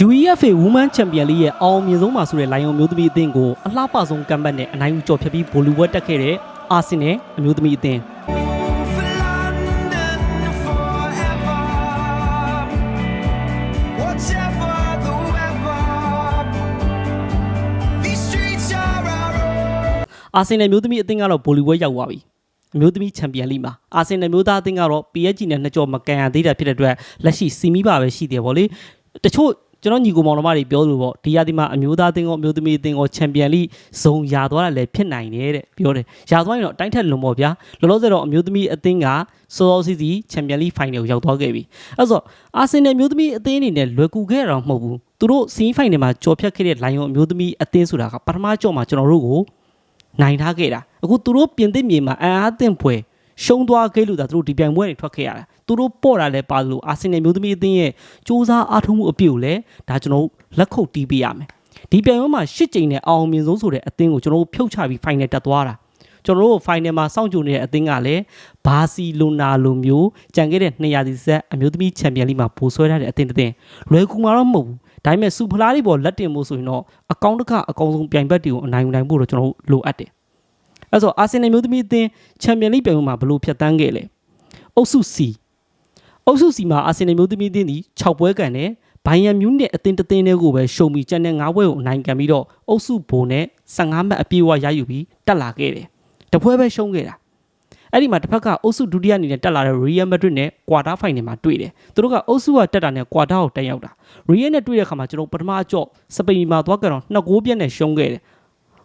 UEFA Women Champion League ရဲ့အောင်မြင်ဆုံးမှာဆိုတဲ့လိုင်ယွန်မျိုးသမီးအသင်းကိုအလှပဆုံးကမ်ဘတ်နဲ့အနိုင်ယူကျော်ဖြတ်ပြီးဗိုလ်လူဘွဲတက်ခဲ့တဲ့အာဆင်နယ်အမျိုးသမီးအသင်း For London forever. Whatever the weather, these streets are our own. အာဆင်နယ်မျိုးသမီးအသင်းကတော့ဗိုလ်လူဘွဲရောက်သွားပြီအမျိုးသမီးချန်ပီယံလိမှာအာဆင်နယ်မျိုးသားအသင်းကတော့ PSG နဲ့နှစ်ကြော်မကန်ရသေးတာဖြစ်တဲ့အတွက်လက်ရှိစီမီပါပဲရှိတယ်ဗောလေတချို့ ကျွန်တော်ညီကိုမောင်နှမတွေပြောလို့ပေါ့ဒီရဒီမှာအမျိုးသားအသင်းကောအမျိုးသမီးအသင်းကောချန်ပီယံလိဇုံရသွားတာလည်းဖြစ်နိုင်တယ်တဲ့ပြောတယ်ရသွားရင်တော့အတိုင်းထက်လွန်ပေါ့ဗျာလောလောဆယ်တော့အမျိုးသမီးအသင်းကစောစောစီးစီးချန်ပီယံလိဖိုင်နယ်ကိုရောက်သွားခဲ့ပြီအဲ့ဆိုအာဆင်နယ်မျိုးသမီးအသင်းအနေနဲ့လွယ်ကူခဲ့တာတော့မဟုတ်ဘူးသူတို့စီးဖိုင်နယ်မှာကြော်ဖြတ်ခဲ့တဲ့လိုင်ယွန်အမျိုးသမီးအသင်းဆိုတာကပထမကြော်မှာကျွန်တော်တို့ကိုနိုင်ထားခဲ့တာအခုသူတို့ပြင်သစ်မြေမှာအံအားသင့်ဖွယ်ရှုံးသွားခဲ့လို့ဒါသူတို့ဒီပြိုင်ပွဲတွေထွက်ခဲ့ရတာ သူတို့ပေါ့တာလဲပါလို့အာဆင်နယ်မျိုးသမီးအသင်းရဲ့စူးစမ်းအားထုတ်မှုအပြည့်ကိုလည်းဒါကျွန်တော်တို့လက်ခုပ်တီးပေးရမယ်ဒီပြိုင်ပွဲမှာ၈ကြိမ်နဲ့အောင်မြင်ဆုံးဆိုတဲ့အသင်းကိုကျွန်တော်တို့ဖြုတ်ချပြီး final တက်သွားတာကျွန်တော်တို့ final မှာစောင့်ကြိုနေတဲ့အသင်းကလည်းဘာစီလိုနာလိုမျိုးကြံခဲ့တဲ့200ဒီဆက်အမျိုးသမီးချန်ပီယံလိမှာပိုဆွဲထားတဲ့အသင်းတစ်သင်းလွယ်ကူမှာတော့မဟုတ်ဘူးဒါပေမဲ့စူဖလားတွေပေါ်လက်တင်ဖို့ဆိုရင်တော့အကောင့်တစ်ခါအကောင်ဆုံးပြိုင်ဘက်တွေကိုအနိုင်ယူနိုင်ဖို့တော့ကျွန်တော်တို့လိုအပ်တယ်အဲ့ဆိုအာဆင်နယ်မျိုးသမီးအသင်းချန်ပီယံလိပြိုင်ပွဲမှာဘယ်လိုဖြတ်တန်းခဲ့လဲအုပ်စု C အုပ်စု C မှာအာဆင်နယ်မျိုးသမီးအသင်းဒီ6ပွဲကန်နဲ့ဘိုင်ယန်မြူးနစ်အသင်းတစ်သင်းတည်းကိုပဲရှုံပြီးကျန်တဲ့9ပွဲကိုအနိုင်ကန်ပြီးတော့အုပ်စုဘိုနဲ့15မှတ်အပြည့်အဝရယူပြီးတက်လာခဲ့တယ်တပွဲပဲရှုံးခဲ့တာအဲ့ဒီမှာတစ်ဖက်ကအုပ်စုဒုတိယအနေနဲ့တက်လာတဲ့ Real Madrid နဲ့ Quarter Final မှာတွေ့တယ်သူတို့ကအုပ်စုကတက်တာနဲ့ Quarter ကိုတက်ရောက်တာ Real နဲ့တွေ့တဲ့အခါမှာကျွန်တော်ပထမအကြော့စပိန်မှာသွားကြတော့2ဂိုးပြတ်နဲ့ရှုံးခဲ့တယ်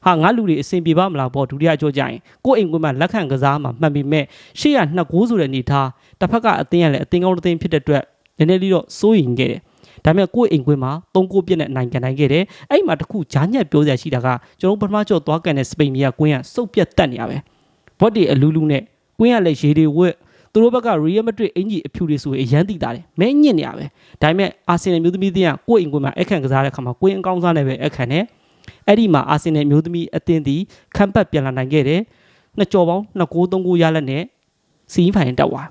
ဟာငါလူတွေအဆင်ပြေပါမလားပေါ့ဒုတိယကြောကြရင်ကိုယ့်အိမ်ကွင်းမှာလက်ခံကစားမှာမှန်ပေမဲ့ရှေ့ကနှစ်ကိုးဆိုတဲ့အနေထားတစ်ဖက်ကအသင်းရလည်းအသင်းကောင်းတစ်သင်းဖြစ်တဲ့အတွက်နည်းနည်းလေးတော့စိုးရင်ခဲ့တယ်ဒါပေမဲ့ကိုယ့်အိမ်ကွင်းမှာ၃ကိုးပြည့်နဲ့နိုင်ကန်နိုင်ခဲ့တယ်အဲ့မှာတခုဂျားညက်ပြောစရာရှိတာကကျွန်တော်ပထမကြောသွားကန်တဲ့စပိန်ကြီးကကွင်းကစုပ်ပြတ်တက်နေရပဲဘော့ဒီအလူးလူးနဲ့ကွင်းကလည်းရေတွေဝက်သူတို့ဘက်က Real Madrid အင်ကြီးအဖြူတွေဆိုရင်အရန်တိတာတယ်မဲညစ်နေရပဲဒါပေမဲ့အာဆင်နယ်မျိုးသမီးတင်းကကိုယ့်အိမ်ကွင်းမှာအခန့်ကစားတဲ့အခါမှာကွင်းအကောင်းစားနဲ့ပဲအခန့်နဲ့ အဲ့ဒီမှာအာဆင်နယ်မျိုးသမီးအသင်းသည်ခန့်ပတ်ပြန်လာနိုင်ခဲ့တယ်။နှစ်ကြော်ပေါင်းနှစ်ကိုးသုံးကိုးရလက်နဲ့စီးဖိုင်တက်သွား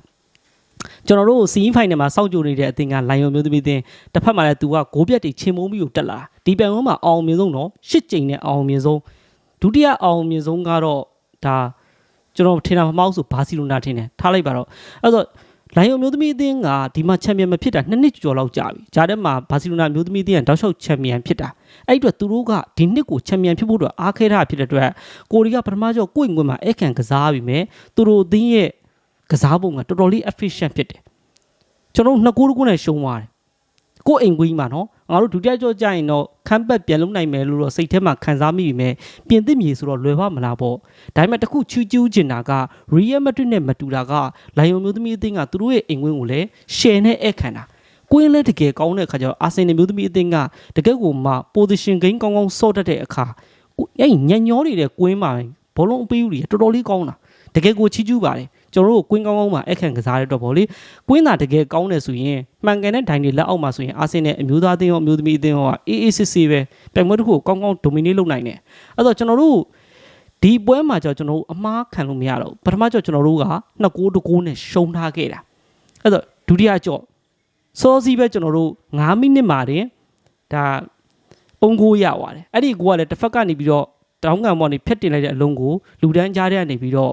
ကျွန်တော်တို့စီးဖိုင်နယ်မှာစောင့်ကြိုနေတဲ့အသင်းကလိုင်ယွန်မျိုးသမီးအသင်းတစ်ဖက်မှာလည်းသူကဂိုးပြတ်တွေချင်းမုံးပြီးကိုတက်လာဒီပြိုင်ပွဲမှာအောင်မြင်ဆုံးတော့ရှစ်ကြိမ်နဲ့အောင်မြင်ဆုံးဒုတိယအောင်မြင်ဆုံးကတော့ဒါကျွန်တော်ထင်တာမမောက်ဆိုဘာစီလိုနာထင်တယ်ထားလိုက်ပါတော့အဲ့တော့ လိုင်ယွန်မျိုးသမီးအသင်းကဒီမှာချန်ပီယံမဖြစ်တာနှစ်နှစ်ကျော်လောက်ကြာပြီဂျားထဲမှာဘာစီလိုနာမျိုးသမီးအသင်းကတောက်လျှောက်ချန်ပီယံဖြစ်တာအဲ့ဒီအတွက်သူတို့ကဒီနှစ်ကိုချန်ပီယံဖြစ်ဖို့အတွက်အားခဲထားဖြစ်တဲ့အတွက်ကိုရီးယားပထမကျော်ကိုယ့်ငွေမှာအခန့်ကစားပြီးမယ်သူတို့အသင်းရဲ့ကစားပုံကတော်တော်လေး efficient ဖြစ်တယ်ကျွန်တော်တို့နှစ်ကိုးတစ်ကိုးနဲ့ရှုံးသွားတယ် ကိုယ့်အိမ်ကွင်းမှာနော်ငါတို့ဒုတိယကျော်ကြရင်တော့ခမ်းပတ်ပြန်လုံးနိုင်မယ်လို့တော့စိတ်ထဲမှာခံစားမိပြီမဲ့ပြင်သစ်မြေဆိုတော့လွယ်ပါမလားပေါ့ဒါပေမဲ့တစ်ခုချူးကျူးကျင်တာက Real Madrid နဲ့မတူတာကလိုင်ယွန်မျိုးသမီးအသင်းကသူတို့ရဲ့အိမ်ကွင်းကိုလည်း share နဲ့အခန့်တာကွင်းလဲတကယ်ကောင်းတဲ့အခါကျတော့အာဆင်နယ်မျိုးသမီးအသင်းကတကယ်ကိုမှ position gain ကောင်းကောင်းဆော့တတ်တဲ့အခါကိုအဲ့ညံ့ညောနေတဲ့ကွင်းမှာဘောလုံးအပေးဦးတွေတော်တော်လေးကောင်းတာတကယ်ကိုချီးကျူးပါတယ် ကျွန်တော်တို့ကွင်းကောင်းကောင်းမှာအခန့်ကစားရတော့ဗောလေကွင်းသာတကယ်ကောင်းတယ်ဆိုရင်မှန်ကန်တဲ့ဒိုင်တွေလက်အောက်မှာဆိုရင်အာဆင်နယ်အမျိုးသားအသင်းရောအမျိုးသမီးအသင်းရောကအေးအေးဆေးဆေးပဲပြိုင်ပွဲတစ်ခုကိုကောင်းကောင်း dominate လုပ်နိုင်တယ်အဲ့တော့ကျွန်တော်တို့ဒီပွဲမှာကျတော့ကျွန်တော်တို့အမားခံလို့မရတော့ဘူးပထမကျတော့ကျွန်တော်တို့ကနှစ်ကိုးတစ်ကိုးနဲ့ရှုံးထားခဲ့တာအဲ့တော့ဒုတိယကြော့စောစီးပဲကျွန်တော်တို့9မိနစ်မှာတင်ဒါအုံကိုရသွားတယ်အဲ့ဒီကိုကလည်းတစ်ဖက်ကနေပြီးတော့တောင်းကန်ပေါ်နေဖက်တင်လိုက်တဲ့အလုံးကိုလူတန်းကြားထဲကနေပြီးတော့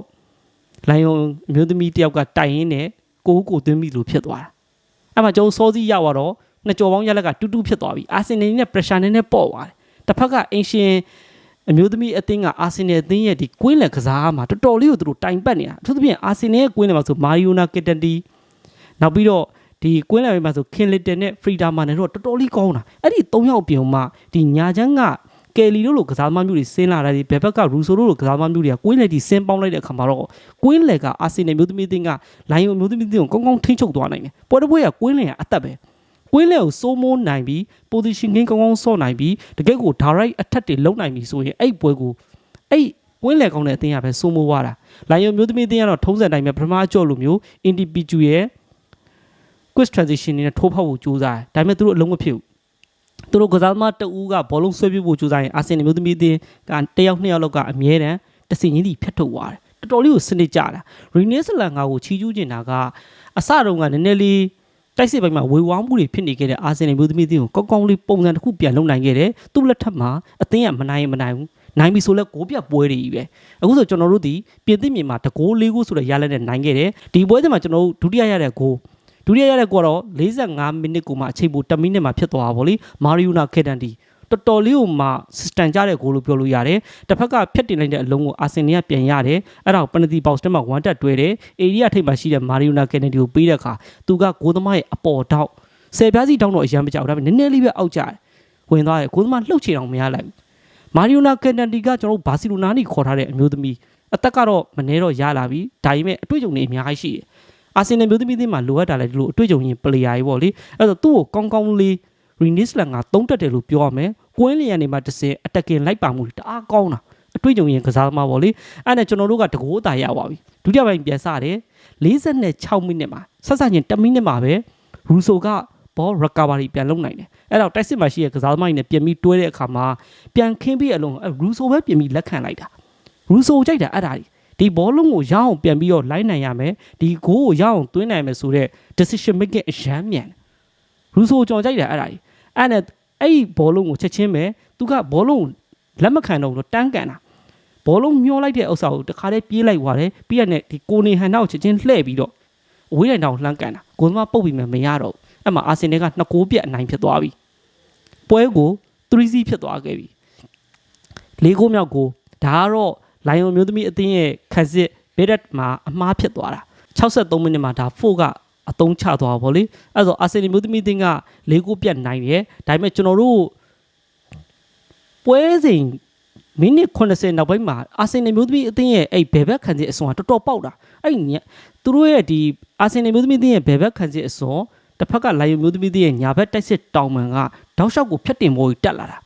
လိုင်ယွန်အမျိုးသမီးတယောက်ကတိုင်ရင်းနဲ့ကိုကိုသွင်းပြီးလို့ဖြစ်သွားတာအဲ့မှာကျွန်တော်စောစီးရသွားတော့နှစ်ကြော်ပေါင်းရလက်ကတူးတူးဖြစ်သွားပြီအာဆင်နယ်နဲ့ pressure နဲ့နဲ့ပေါ့သွားတယ်တစ်ဖက်ကအင်ရှင်အမျိုးသမီးအသင်းကအာဆင်နယ်အသင်းရဲ့ဒီကွင်းလယ်ကစားမှာတော်တော်လေးကိုသူတို့တိုင်ပတ်နေတာအထူးသဖြင့်အာဆင်နယ်ရဲ့ကွင်းလယ်မှာဆိုမာရီယိုနာကက်တန်တီနောက်ပြီးတော့ဒီကွင်းလယ်ပိုင်းမှာဆိုခင်လစ်တန်နဲ့ဖရီဒါမာနဲ့တော့တော်တော်လေးကောင်းတာအဲ့ဒီ၃ယောက်ပြင်မှာဒီညာချမ်းက ကယ်လီတို့လိုကစားသမားမျိုးတွေဆင်းလာတာဒီဘယ်ဘက်ကရူဆိုတို့လိုကစားသမားမျိုးတွေကကွင်းလယ်ဒီဆင်းပေါင်းလိုက်တဲ့အခါမှာတော့ကွင်းလယ်ကအာဆင်နယ်မျိုးသမီးအသင်းကလိုင်ယွန်မျိုးသမီးအသင်းကိုကောင်းကောင်းထိန်းချုပ်သွားနိုင်တယ်ပွဲတစ်ပွဲကကွင်းလယ်ကအသက်ပဲကွင်းလယ်ကိုစိုးမိုးနိုင်ပြီး position gain ကောင်းကောင်းဆော့နိုင်ပြီးတကယ့်ကို direct attack တွေလုပ်နိုင်ပြီဆိုရင်အဲ့ပွဲကိုအဲ့ကွင်းလယ်ကောင်းတဲ့အသင်းကပဲစိုးမိုးသွားတာလိုင်ယွန်မျိုးသမီးအသင်းကတော့ထုံးစံတိုင်းပဲပထမအကြော့လိုမျိုး individual ရဲ့ quick transition နဲ့ထိုးဖောက်ဖို့ကြိုးစားတယ်ဒါပေမဲ့သူတို့အလုံးမဖြစ်ဘူး သူတို့ကစားသမားတအူးကဘောလုံးဆွဲပြဖို့ကြိုးစားရင်အာဆင်နယ်မျိုးသမီးအသင်းကတယောက်နှစ်ယောက်လောက်ကအမြဲတမ်းတစင်ကြီးတီဖျက်ထုတ်သွားတယ်တော်တော်လေးကိုစနစ်ကြတာရီနေစလန်ကကိုချီးကျူးကျင်တာကအစတုန်းကနည်းနည်းလေးတိုက်စစ်ပိုင်းမှာဝေဝါးမှုတွေဖြစ်နေခဲ့တဲ့အာဆင်နယ်မျိုးသမီးအသင်းကိုကောင်းကောင်းလေးပုံစံတစ်ခုပြန်လုပ်နိုင်ခဲ့တယ်သူ့လက်ထက်မှာအသင်းကမနိုင်ရင်မနိုင်ဘူးနိုင်ပြီဆိုလဲဂိုးပြတ်ပွဲတွေကြီးပဲအခုဆိုကျွန်တော်တို့ဒီပြင်သစ်မြေမှာတကိုးလေးကိုဆိုတဲ့ရလက်နဲ့နိုင်ခဲ့တယ်ဒီပွဲစဉ်မှာကျွန်တော်တို့ဒုတိယရတဲ့ဂိုး ဒုတိယရတဲ့ဂိုးကတော့45မိနစ်ကိုမှအချိန်ပို10မိနစ်မှာဖြစ်သွားတာဗောလေမာရီယိုနာခေတန်တီတော်တော်လေးကိုမှစစတန်ကြတဲ့ဂိုးလို့ပြောလို့ရတယ်တစ်ဖက်ကဖြတ်တင်လိုက်တဲ့အလုံးကိုအာဆင်နယ်ကပြန်ရတယ်အဲ့ဒါကိုပနတီဘောက်စ်တက်မှာဝမ်တက်တွဲတယ်အေရီယာထိပ်မှာရှိတဲ့မာရီယိုနာခေတန်တီကိုပေးတဲ့အခါသူကဂိုးသမားရဲ့အပေါ်တောက်ဆယ်ပြားစီတောင်းတော့အရန်မကြောက်ဒါပေမဲ့နည်းနည်းလေးပဲအောက်ကျတယ်ဝင်သွားတယ်ဂိုးသမားလှုပ်ချင်အောင်မရလိုက်ဘူးမာရီယိုနာခေတန်တီကကျွန်တော်တို့ဘာစီလိုနာနီခေါ်ထားတဲ့အမျိုးသမီးအသက်ကတော့မနေတော့ရလာပြီဒါပေမဲ့အတွေ့အကြုံတွေအများကြီးရှိတယ် အာဆင်နယ်မျိုးသမီးတွေမှာလိုအပ်တာလည်းဒီလိုအတွေ့အကြုံရင်ပလေယာကြီးပေါ့လေအဲ့တော့သူ့ကိုကောင်းကောင်းလေးရီနစ်လန်ကသုံးတက်တယ်လို့ပြောရမယ်ကွင်းလျံနေမှာတစ်စင်အတက်ကင်လိုက်ပါမှုတအားကောင်းတာအတွေ့အကြုံရင်ကစားသမားပေါ့လေအဲ့နဲ့ကျွန်တော်တို့ကတကိုးအသာရပါပြီဒုတိယပိုင်းပြန်စတယ်46မိနစ်မှာဆက်ဆက်ချင်း1မိနစ်မှာပဲရူဆိုကဘော recovery ပြန်လုပ်နိုင်တယ်အဲ့တော့တိုက်စစ်မှာရှိတဲ့ကစားသမားတွေနဲ့ပြန်ပြီးတွဲတဲ့အခါမှာပြန်ခင်းပြီးအလုံးရူဆိုပဲပြန်ပြီးလက်ခံလိုက်တာရူဆိုကြိုက်တာအဲ့ဒါကြီး ဒီဘောလုံးကိုရအောင်ပြန်ပြီးတော့လိုက်နိုင်ရမယ်ဒီဂိုးကိုရအောင်သွင်းနိုင်မယ်ဆိုတော့ decision making အရမ်းမြန်ရူဆိုကြော်ကြိုက်တာအဲ့ဒါကြီးအဲ့နဲ့အဲ့ဒီဘောလုံးကိုချက်ချင်းပဲသူကဘောလုံးကိုလက်မခံတော့ဘူးလို့တန်းကန်တာဘောလုံးမျောလိုက်တဲ့ဥစ္စာကိုတခါတည်းပြေးလိုက်သွားတယ်ပြီးရတဲ့ဒီကိုနေဟန်နောက်ချက်ချင်းလှည့်ပြီးတော့အဝေးတိုင်တောင်လှမ်းကန်တာကိုသမားပုတ်ပြီးမှမရတော့ဘူးအဲ့မှာအာဆင်နယ်ကနှစ်ကိုးပြက်အနိုင်ဖြစ်သွားပြီပွဲကို3-0ဖြစ်သွားခဲ့ပြီလေးကိုးမြောက်ကိုဒါကတော့ လိုင်ယွန်မျိုးသမီးအသင်းရဲ့ခန်းစစ်ဘက်ရက်မှာအမှားဖြစ်သွားတာ63မိနစ်မှာဒါ4ကအသုံးချသွားပါဗောလေအဲ့တော့အာဆင်နယ်မျိုးသမီးအသင်းကလေးကိုးပြက်နိုင်တယ်ဒါပေမဲ့ကျွန်တော်တို့ပွဲစဉ်မိနစ်80နောက်ပိုင်းမှာအာဆင်နယ်မျိုးသမီးအသင်းရဲ့အဲ့ဘယ်ဘက်ခန်းစစ်အစွမ်းကတော်တော်ပေါက်တာအဲ့ညသူတို့ရဲ့ဒီအာဆင်နယ်မျိုးသမီးအသင်းရဲ့ဘယ်ဘက်ခန်းစစ်အစွမ်းတစ်ဖက်ကလိုင်ယွန်မျိုးသမီးအသင်းရဲ့ညာဘက်တိုက်စစ်တောင်မှန်ကတောက်လျှောက်ကိုဖျက်တင်ပေါ်ကြီးတက်လာတာ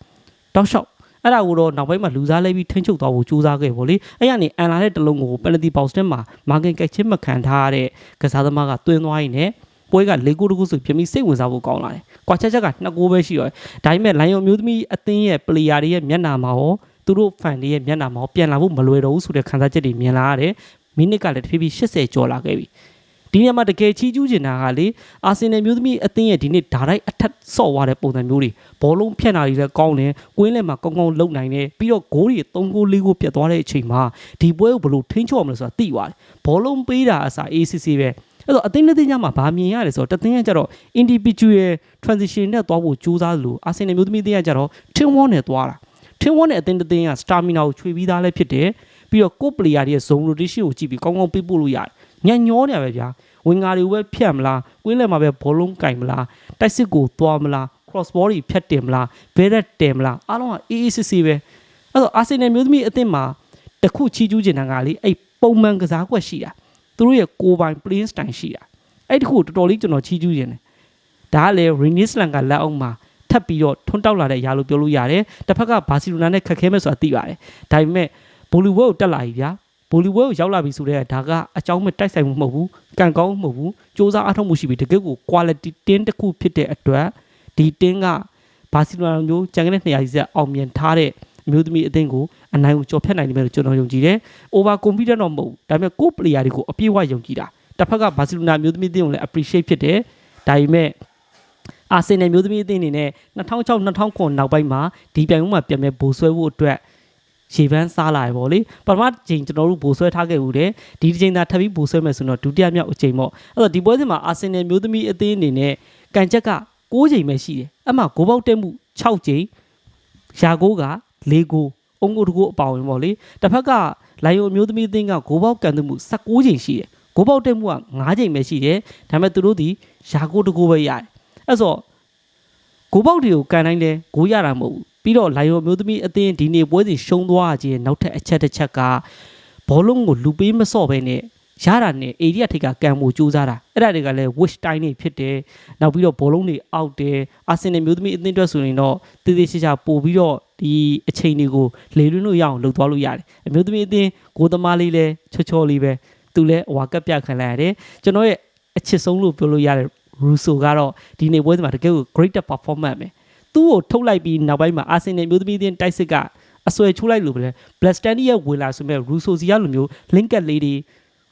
တောက်လျှောက် အဲ့ဒါကိုတော့နောက်ပိုင်းမှာလူစားလဲပြီးထိန်းချုပ်သွားဖို့ကြိုးစားခဲ့ဗောလေအဲ့ရနေအန်လာတဲ့တလုံးကိုပယ်နတီဘောက်စတက်မှာမာဂင်ကက်ချင်းမခံထားရတဲ့ကစားသမားကတွင်းသွားရင်လည်းပွဲက၄ကိုတကူဆိုပြပြီးစိတ်ဝင်စားဖို့ကောင်းလာတယ်။ကွာချက်ချက်က2ကိုပဲရှိရော။ဒါပေမဲ့လိုင်ယွန်မျိုးသမီးအသင်းရဲ့ပလေယာတွေရဲ့မျက်နှာမှာရောသူတို့ဖန်တွေရဲ့မျက်နှာမှာရောပြန်လာဖို့မလွယ်တော့ဘူးဆိုတဲ့ခံစားချက်တွေမြင်လာရတယ်။မိနစ်ကလည်းတဖြည်းဖြည်း80ကျော်လာခဲ့ပြီ။ ဒီနေရာမှာတကယ်ချီးကျူးချင်တာကလေအာဆင်နယ်မျိုးသမီးအသင်းရဲ့ဒီနေ့ဒါရိုက်အထက်ဆော့သွားတဲ့ပုံစံမျိုးတွေဘောလုံးဖြတ်တာတွေလည်းကောင်းတယ်ကွင်းလယ်မှာကောင်းကောင်းလုံနိုင်တယ်ပြီးတော့ဂိုးတွေ3ဂိုး4ဂိုးပြတ်သွားတဲ့အချိန်မှာဒီပွဲကိုဘယ်လိုထိန်းချုပ်ရမလဲဆိုတာသိသွားတယ်ဘောလုံးပေးတာအစား ACC ပဲအဲ့တော့အသင်းတစ်သင်းညမှာဗာမြင်ရတယ်ဆိုတော့တသင်းကကြတော့ individual transition နဲ့သွားဖို့ကြိုးစားလို့အာဆင်နယ်မျိုးသမီးသင်းကကြတော့ team one နဲ့သွားတာ team one နဲ့အသင်းတစ်သင်းက stamina ကိုချွေပြီးသားလည်းဖြစ်တယ်ပြီးတော့ကို player တွေရဲ့ zone rotation ကိုကြည့်ပြီးကောင်းကောင်းပေးပို့လို့ရတယ် ညံ့ညောနေရပဲဗျာဝင်ငါတွေပဲဖြတ်မလားကွင်းလယ်မှာပဲဘောလုံးကင်မလားတိုက်စစ်ကိုသွားမလား cross ball တွေဖြတ်တင်မလားဘဲရက်တင်မလားအားလုံးကအေးအေးဆေးဆေးပဲအဲ့တော့အာဆင်နယ်မျိုးသမီးအသင်းမှာတခုချီးကျူးချင်တာကလေအဲ့ပုံမှန်ကစားကွက်ရှိတာသူတို့ရဲ့ကိုပိုင် playing style ရှိတာအဲ့တခုတော်တော်လေးကျွန်တော်ချီးကျူးချင်တယ်ဒါကလေ Renisland ကလက်အောင်မှာထပ်ပြီးတော့ထွန်းတောက်လာတဲ့အရာလို့ပြောလို့ရတယ်တစ်ဖက်ကဘာစီလိုနာနဲ့ခက်ခဲမဲ့ဆိုတာသိပါတယ်ဒါပေမဲ့ဘိုလီဝဲကိုတက်လာပြီဗျာ ဘိုလီဝဲကိုရောက်လာပြီဆိုတော့ဒါကအကြောင်းမဲ့တိုက်ဆိုင်မှုမဟုတ်ဘူးကံကောင်းမှုမဟုတ်ဘူးစူးစမ်းအားထုတ်မှုရှိပြီတကယ်ကို quality တင်းတစ်ခုဖြစ်တဲ့အတွက်ဒီတင်းကဘာစီလိုနာမျိုးကြံခဲ့တဲ့နေရာကြီးဆက်အောင်မြင်ထားတဲ့အမျိုးသမီးအသင်းကိုအနိုင်ကိုကျော်ဖြတ်နိုင်တယ်လို့ကျွန်တော်ယုံကြည်တယ်။ over confident တော့မဟုတ်ဘူး။ဒါပေမဲ့ကိုယ် player တွေကိုအပြည့်အဝယုံကြည်တာ။တစ်ဖက်ကဘာစီလိုနာမျိုးသမီးအသင်းကိုလည်း appreciate ဖြစ်တယ်။ဒါပေမဲ့အာဆင်နယ်မျိုးသမီးအသင်းအနေနဲ့2006-2009နောက်ပိုင်းမှာဒီပြိုင်ပွဲမှာပြန်မဲ့ဘူဆွဲဖို့အတွက် ရေပန်းစားလာရပေါ့လေပထမချိန်ကျွန်တော်တို့ဘူဆွဲထားခဲ့ဦးတယ်ဒီတစ်ချိန်သာထပ်ပြီးဘူဆွဲမယ်ဆိုတော့ဒုတိယမြောက်အချိန်ပေါ့အဲ့တော့ဒီပွဲစဉ်မှာအာဆင်နယ်မျိုးသမီးအသင်းအနေနဲ့ကန်ချက်က6ချိန်ပဲရှိတယ်အဲ့မှာဂိုးပေါက်တက်မှု6ချိန်ရာဂိုးက4ဂိုးအုံကိုတကူအပါဝင်ပေါ့လေတစ်ဖက်ကလိုင်ယိုမျိုးသမီးအသင်းကဂိုးပေါက်ကန်မှု16ချိန်ရှိတယ်ဂိုးပေါက်တက်မှုက9ချိန်ပဲရှိတယ်ဒါပေမဲ့သူတို့ဒီရာဂိုးတကူပဲရတယ်အဲ့ဆိုဂိုးပေါက်တွေကိုကန်တိုင်းလဲဂိုးရတာမဟုတ်ဘူး ပြီးတော့လိုင်ယိုမျိုးသမီးအသင်းဒီနေ့ပွဲစဉ်ရှုံးသွားခြင်းနောက်ထပ်အချက်တစ်ချက်ကဘောလုံးကိုလူပေးမစော့ပဲနဲ့ရတာနဲ့အေရီယာထိတ်ကကံမှုစူးစမ်းတာအဲ့ဒါတွေကလည်း wish time တွေဖြစ်တယ်နောက်ပြီးတော့ဘောလုံးတွေအောက်တယ်အာဆင်နယ်မျိုးသမီးအသင်းအတွက်ဆိုရင်တော့တည်တည်ချာချာပို့ပြီးတော့ဒီအချိန်တွေကိုလေလွန်းလို့ရအောင်လုပ်သွားလို့ရတယ်အမျိုးသမီးအသင်းကိုသမားလေးလည်းချောချောလေးပဲသူလည်းဟွာကပ်ပြခံလိုက်ရတယ်ကျွန်တော်ရဲ့အချစ်ဆုံးလို့ပြောလို့ရတယ်ရူဆိုကတော့ဒီနေ့ပွဲစဉ်မှာတကယ်ကို great performance ပဲ သူ့ကိုထုတ်လိုက်ပြီးနောက်ပိုင်းမှာအာဆင်နယ်မျိုးသမီးအသင်းတိုက်စစ်ကအဆွဲချိုးလိုက်လို့ပဲဘလက်စတန်ဒီရဲ့ဝင်လာဆိုမဲ့ရူဆိုစီကလိုမျိုး link ကလေးတွေ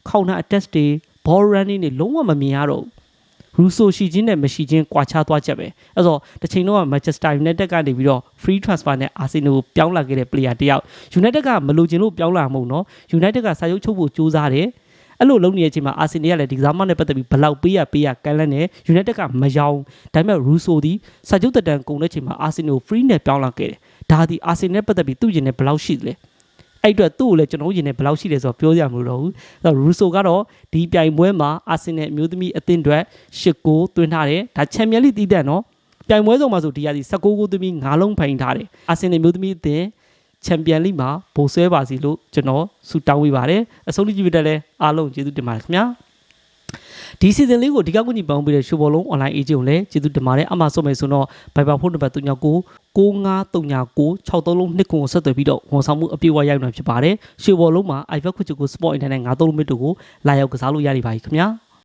counter attack တွေ ball running တွေလုံးဝမမြင်ရတော့ဘူးရူဆိုရှိချင်းနဲ့မရှိချင်းကွာခြားသွားချက်ပဲအဲ့တော့တစ်ချိန်တော့ Manchester United ကနေပြီးတော့ free transfer နဲ့ Arsenal ကိုပြောင်းလာခဲ့တဲ့ player တယောက် United ကမလိုချင်လို့ပြောင်းလာမှာမဟုတ်နော် United ကစာချုပ်ချုပ်ဖို့ကြိုးစားတယ် အဲ့လိုလုပ်နေတဲ့အချိန်မှာ Arsenal ကလည်းဒီကစားမနဲ့ပတ်သက်ပြီးဘယ်လောက်ပေးရပေးရကမ်းလှမ်းနေ United ကမယောင်ဒါပေမဲ့ Russo ဒီစာချုပ်တက်တန်ကုန်တဲ့ချိန်မှာ Arsenal ကို free နဲ့ပြောင်းလာခဲ့တယ်ဒါဒီ Arsenal နဲ့ပတ်သက်ပြီးသူ့ရင်နဲ့ဘယ်လောက်ရှိသလဲအဲ့အတွက်သူ့ကိုလည်းကျွန်တော်တို့ရင်နဲ့ဘယ်လောက်ရှိလဲဆိုတော့ပြောရမှာမလို့တော့ဘူးအဲ့တော့ Russo ကတော့ဒီပြိုင်ပွဲမှာ Arsenal အမျိုးသမီးအသင်းအတွက်၈ဂိုးသွင်းထားတယ်ဒါချန်ပီယံလိတည်တဲ့နော်ပြိုင်ပွဲဆုံးမှာဆိုဒီရသည်19ဂိုးသွင်းပြီး9လုံးဖိုင်ထားတယ် Arsenal အမျိုးသမီးအသင်း ချန်ပီယံလိမှာဘိုးဆွဲပါစီလို့ကျွန်တော်ဆုတောင်းပေးပါတယ်အဆုံးထိကြည့်ပြတဲ့လဲအားလုံးကျေးဇူးတင်ပါတယ်ခင်ဗျာဒီစီဇန်လေးကိုဒီကကူညီပေါင်းပေးတဲ့ရှိုးဘောလုံး online agent ကိုလည်းကျေးဇူးတင်ပါတယ်အမှဆုံးမယ်ဆိုတော့ Viber ဖုန်းနံပါတ်39 9539 63လုံးနှစ်ခုကိုဆက်သွယ်ပြီးတော့ဝန်ဆောင်မှုအပြည့်အဝရယူနိုင်ဖြစ်ပါတယ်ရှိုးဘောလုံးမှာ iPad ခွချကို Sport Internet 53မိနစ်တို့ကိုလာရောက်ကစားလို့ရနေပါပြီခင်ဗျာ